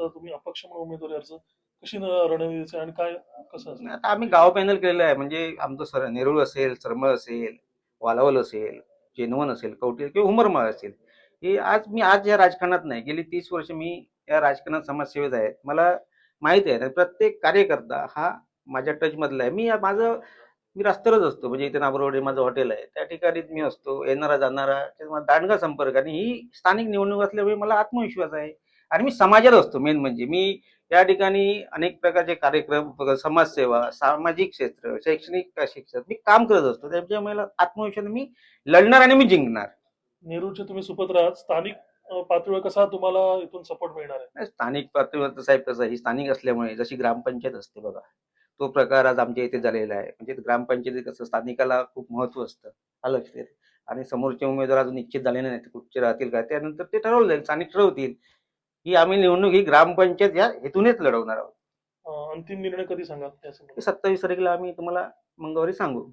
आता तुम्ही अपक्ष म्हणून उमेदवारी अर्ज कशी न- आणि काय कसं असतं? आता आम्ही गाव पॅनल केलेलं आहे. म्हणजे आमचं सर नेरुळ असेल सरमळ असेल वालावल असेल चेनवन असेल कवठे किंवा उमरमळ असेल. हे आज मी आज या राजकारणात नाही. गेली तीस वर्ष मी या राजकारणात समाजसेवेत आहे. मला माहीत आहे प्रत्येक कार्यकर्ता हा माझ्या टचमधला आहे. मी माझं मी रस्त्यावरच असतो. म्हणजे इथे नाबरोडे माझं हॉटेल आहे. त्या ठिकाणी मी असतो. येणारा जाणारा दांडगा संपर्क आणि ही स्थानिक निवडणूक असल्यामुळे मला आत्मविश्वास आहे. आणि मी समाजात असतो मेन म्हणजे. मी या ठिकाणी अनेक प्रकारचे कार्यक्रम समाजसेवा सामाजिक क्षेत्र शैक्षणिक शिक्षण मी काम करत असतो. त्याच्यामुळे मला आत्मविश्वास मी लढणार आणि मी जिंकणार. नेरूळचे तुम्ही सुपुत्र आहात स्थानिक पातळीवर कसा तुम्हाला इथून सपोर्ट मिळणार आहे? स्थानिक पातळीवर साहेब कसं ही स्थानिक असल्यामुळे जशी ग्रामपंचायत असते बघा तो प्रकार आज आमच्या इथे झालेला आहे. म्हणजे ग्रामपंचायतीत कसं स्थानिकाला खूप महत्त्व असतं आलं आणि समोरचे उमेदवार अजून निश्चित झालेले नाहीत कुठचे राहतील का त्यानंतर ते ठरवलं जाईल स्थानिक ठरवतील. की आम्ही निवडणूक ही ग्रामपंचायत या हेतूनच लढवणार आहोत अंतिम निर्णय कधी संदर्भात? सत्तावीस तारखेला आम्ही तुम्हाला मंगळवारी सांगू